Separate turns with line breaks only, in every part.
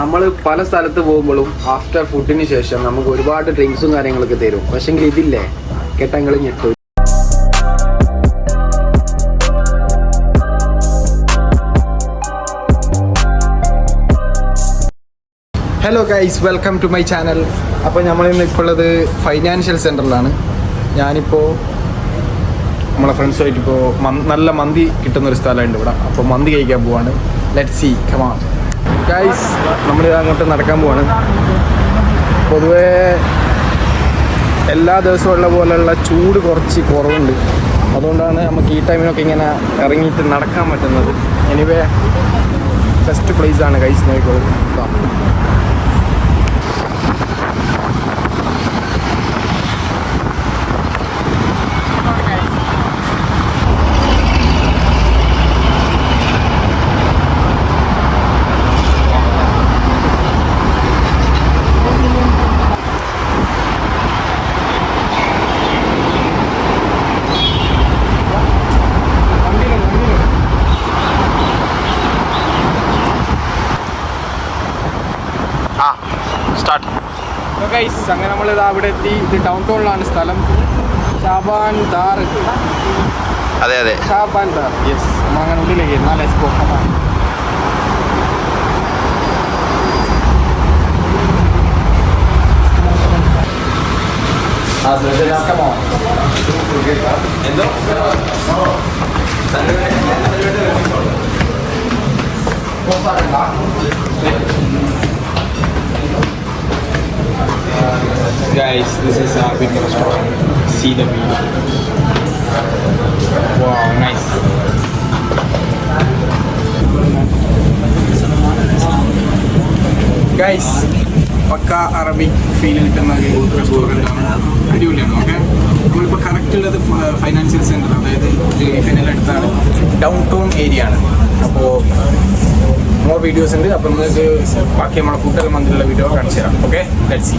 നമ്മൾ പല സ്ഥലത്ത് പോകുമ്പോഴും ആഫ്റ്റർ ഫുഡിന് ശേഷം നമുക്ക് ഒരുപാട് ഡ്രിങ്ക്സും കാര്യങ്ങളൊക്കെ തരും. പക്ഷെങ്കിൽ ഇതില്ലേ? കെട്ടങ്ങൾ ഞെട്ടു. Hello guys welcome to my channel അപ്പോൾ നമ്മളിന്ന് ഇപ്പോൾ ഉള്ളത് ഫൈനാൻഷ്യൽ സെന്ററിലാണ് ഞാനിപ്പോൾ നമ്മളെ ഫ്രണ്ട്സുമായിട്ട് ഇപ്പോൾ നല്ല മന്തി കിട്ടുന്ന ഒരു സ്ഥലമുണ്ട് ഇവിടെ. അപ്പോൾ മന്തി കഴിക്കാൻ പോവാണ്. ലെറ്റ് സി കമാ ഗൈസ് നമ്മൾ അങ്ങോട്ട് നടക്കാൻ പോവാണ്. പൊതുവേ എല്ലാ ദിവസവും ഉള്ള പോലെയുള്ള ചൂട് കുറച്ച് കുറവുണ്ട്. അതുകൊണ്ടാണ് നമുക്ക് ഈ ടൈമിനൊക്കെ ഇങ്ങനെ ഇറങ്ങിയിട്ട് നടക്കാൻ പറ്റുന്നത്. എനിവേ ബെസ്റ്റ് പ്ലേസ് ആണ് ഗൈസ് നോക്കിക്കോളൂ ഇതാ.
സ്റ്റാർട്ട്
Guys, അങ്ങനെ നമ്മൾ ഇതാ അവിടെ എത്തി ഇത് ടൗൺ ടൗണിലാണ് സ്ഥലം. ഷാബാൻ ദാർ
അതെ അതെ.
ഷാബാൻ ദാർ യെസ് നമ്മൾ അങ്ങനെ ഉള്ളിലേക്ക് എന്നാൽ let's go come on Come on. Guys, this is our big restaurant. See the view. Wow, nice. Guys pucca Arabic feel കിട്ടുന്ന ഒരു റെസ്റ്റോറന്റ് ആണ് അടിപൊളിയാണ് ഓക്കെ നമ്മളിപ്പോൾ കറക്റ്റ് ഉള്ളത് ഫൈനാൻഷ്യൽ സെന്റർ അതായത് ജെലിഫിന്റെ അടുത്താണ് ഡൗൺ ടൗൺ ഏരിയ ആണ് അപ്പോൾ മോർ വീഡിയോസ് ഉണ്ട് അപ്പോൾ നിങ്ങൾക്ക് ബാക്കി നമ്മളെ ഫുഡ് മന്തിലുള്ള വീഡിയോ കാണിച്ചു തരാം ഓക്കെ ലെറ്റ് സി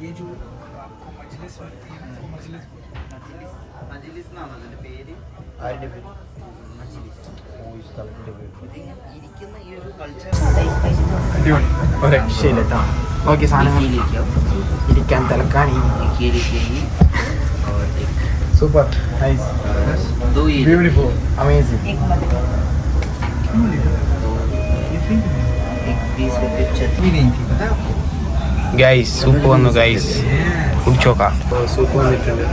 ये जो आपको मजलिस मिलती है वो मजलिस
മജിലിസ് എന്നാണ് അതിന്റെ പേര് മജിലിസ് ഇതിങ്ങനെ ഇരിക്കുന്ന ഈ ഒരു കൾച്ചർ
അടിപൊളി ഒരു രക്ഷയില്ല കേട്ടോ ഓക്കെ സാധനങ്ങൾ ഇരിക്കാൻ തലക്കാണി സൂപ്പർ നൈസ്
दो ये
ബ്യൂട്ടിഫുൾ അമേസിങ്
guys soup വന്നു ഗൈസ് കുടിച്ചു നോക്കാം
സൂപ്പ് വന്നിട്ടുണ്ട്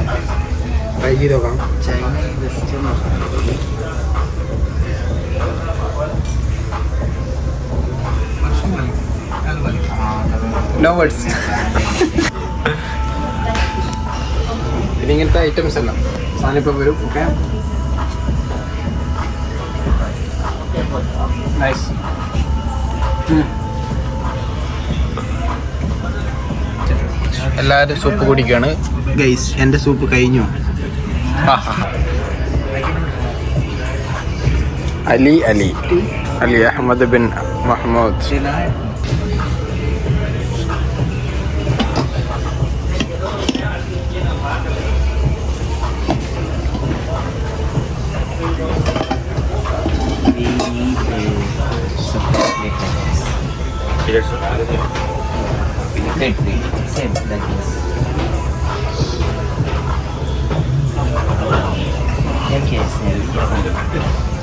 ട്രൈ ചെയ്ത് നോക്കാം ലോവേഴ്സ് പിന്നെ ഇങ്ങനത്തെ ഐറ്റംസ് എല്ലാം. സാധനം ഇപ്പം വരും ഓക്കെ നൈസ്
എല്ലാവരും സൂപ്പ് കുടിക്കാണ്.
ഗൈസ് എന്റെ സൂപ്പ് കഴിഞ്ഞു.
Ali Ali. Ali Ahmed bin
Mahmood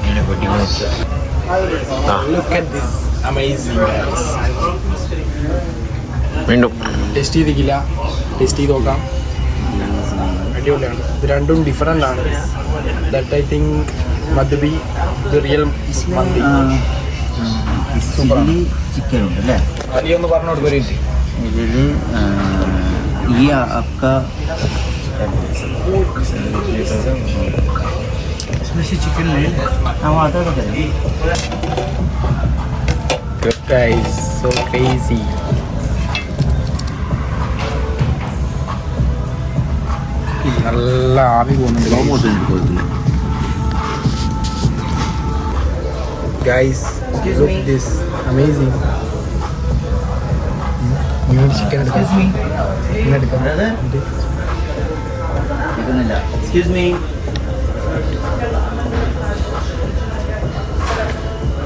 everybody wants. Ah. Look at this
amazing guys.
വീണ്ടും.
ടേസ്റ്റ് ചെയ്തിട്ടില്ല. ടേസ്റ്റ് ചെയ്ത് നോക്കാം. അടിപൊളിയാണ്. ഇത് രണ്ടും ഡിഫറെന്റ് ആണ്. That I think madbi the real
mandi chicken ഉണ്ട് അല്ലേ?
ഒന്ന് പറഞ്ഞു കൊടുക്കും
ഇതിൽ ഈ അക്ക ಸ್ಪೈಸಿ ಚಿಕನ್ ನಾವು ಮಾತಾಡೋದಿಲ್ಲ
Good guys, so crazy. നല്ല ആവി പോകുന്നുണ്ട് ഗൈസ് ലുക്ക് ദിസ് അമേസിങ് ന്യൂൺ ചിക്കൻ എടുക്കാം എടുക്കാം
എക്സ്ക്യൂസ് മീ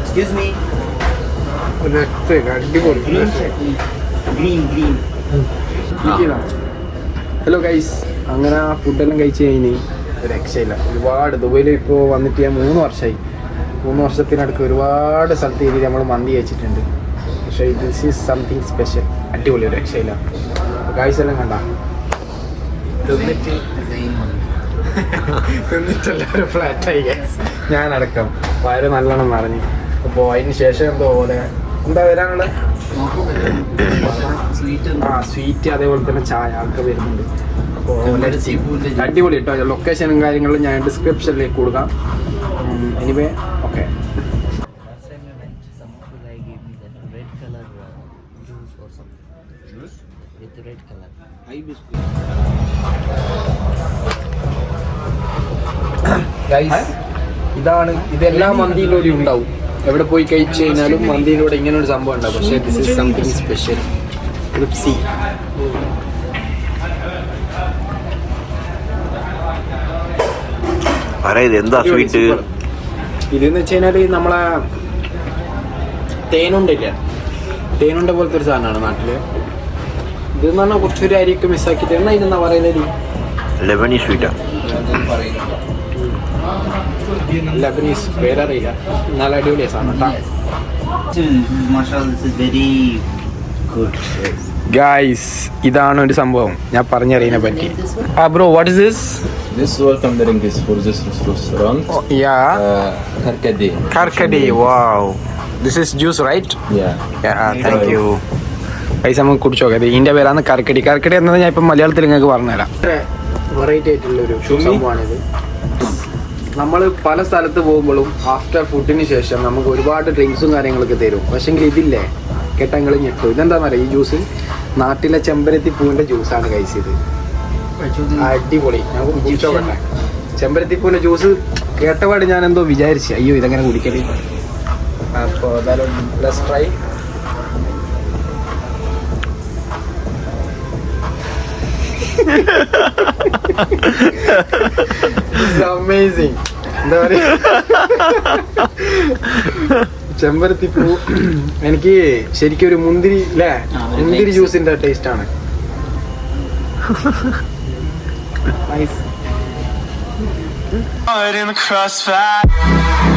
എക്സ്ക്യൂസ് മീ
അടിപൊളി.
ഗ്രീൻ ഗ്രീൻ
ഹലോ ഗൈസ് അങ്ങനെ ആ ഫുഡെല്ലാം കഴിച്ച് കഴിഞ്ഞ് രക്ഷയില്ല ഒരുപാട് ദുബൈയിൽ ഇപ്പോൾ വന്നിട്ട് ഞാൻ മൂന്ന് വർഷമായി മൂന്ന് വർഷത്തിനടുക്ക് ഒരുപാട് സ്ഥലത്ത് കയറി നമ്മൾ മന്തി കഴിച്ചിട്ടുണ്ട്. പക്ഷേ ദിസ് ഈസ് സംതിങ് സ്പെഷ്യൽ അടിപൊളി രക്ഷയില്ല. ഗൈസ് എല്ലാം കണ്ട? തിന്നിട്ട് തിന്നിട്ട് ഫ്ലാറ്റ് ഫ്ലാറ്റായി ഗൈസ് ഞാനടക്കം. വയറ് നല്ലോണം നിറഞ്ഞു അപ്പോൾ അതിന് ശേഷം എന്തോ പോലെ എന്താ വരാനുള്ളത്?
സ്വീറ്റ്
ആ സ്വീറ്റ് അതേപോലെ തന്നെ ചായ ആൾക്ക് വരുന്നുണ്ട്. അപ്പോൾ അടിപൊളി കേട്ടോ ലൊക്കേഷനും കാര്യങ്ങളും ഞാൻ ഡിസ്ക്രിപ്ഷനിലേക്ക് കൊടുക്കാം. എനിവേ ഓക്കെ
I went,
ഇതാണ് ഇതെല്ലാം മന്തിയിലൂടെ ഉണ്ടാവും. എവിടെ പോയി കഴിച്ചു കഴിഞ്ഞാലും മന്തിയിലൂടെ ഇങ്ങനെ ഒരു സംഭവം ഉണ്ടാവും. പക്ഷേ this is something special
crispy ഇത് സ്വീറ്റ്
ഇതെന്ന് വെച്ച് കഴിഞ്ഞാൽ നമ്മളെ തേനുണ്ടില്ല തേനുണ്ട പോലത്തെ ഒരു സാധനമാണ് നാട്ടിൽ. ഇതെന്ന് പറഞ്ഞാൽ കുറച്ചൊരു അരിയൊക്കെ മിസ്സാക്കി എന്നാ ഇതെന്നാ പറയുന്നത് ലബനീസ് പേരറിയില്ല. നല്ല അടിപൊളിയ സാധനം കേട്ടോ.
Mashallah, this is very good.
Guys ഇതാണ് ഒരു സംഭവം. ഞാൻ പറഞ്ഞറിയതിനെ പറ്റി. ആ bro what is this
This welcome drink is for this restaurant.
Yeah
Uh, Karkade.
Karkade wow this is juice right
Yeah.
Yeah, thank you. പൈസ നമുക്ക് കുടിച്ചു നോക്കാം. ഇതിന്റെ പേരാണ് കർക്കടി കർക്കടി എന്നത് ഞാൻ ഇപ്പം മലയാളത്തിൽ നിങ്ങൾക്ക് പറഞ്ഞുതരാം. വെറൈറ്റി ആയിട്ടുള്ള ഒരു സംഭവമാണിത്. നമ്മൾ പല സ്ഥലത്ത് പോകുമ്പോഴും ആഫ്റ്റർ ഫുഡിന് ശേഷം നമുക്ക് ഒരുപാട് ഡ്രിങ്ക്സും കാര്യങ്ങളൊക്കെ തരും. പക്ഷെങ്കിൽ ഇതില്ലേ? കെട്ടങ്ങൾ ഞെട്ടും. ഇതെന്താണെന്നറിയാം ഈ ജ്യൂസ് നാട്ടിലെ ചെമ്പരത്തി പൂവിന്റെ ജ്യൂസാണ് കഴിച്ചത് അടിപൊളി. കുടിച്ചോക്കട്ടെ ചെമ്പരത്തി പൂവിന്റെ ജ്യൂസ് കേട്ടപാട് ഞാൻ എന്തോ വിചാരിച്ചു. അയ്യോ ഇതെങ്ങനെ കുടിക്കൽ? അപ്പോൾ എന്തായാലും ലെസ് ട്രൈ അമേസിങ് എന്താ പറയാ ചെമ്പരത്തി പൂ എനിക്ക് ശരിക്കും ഒരു മുന്തിരി അല്ലേ മുന്തിരി ജ്യൂസിന്റെ ടേസ്റ്റ് ആണ്. Nice.
in the crossfire.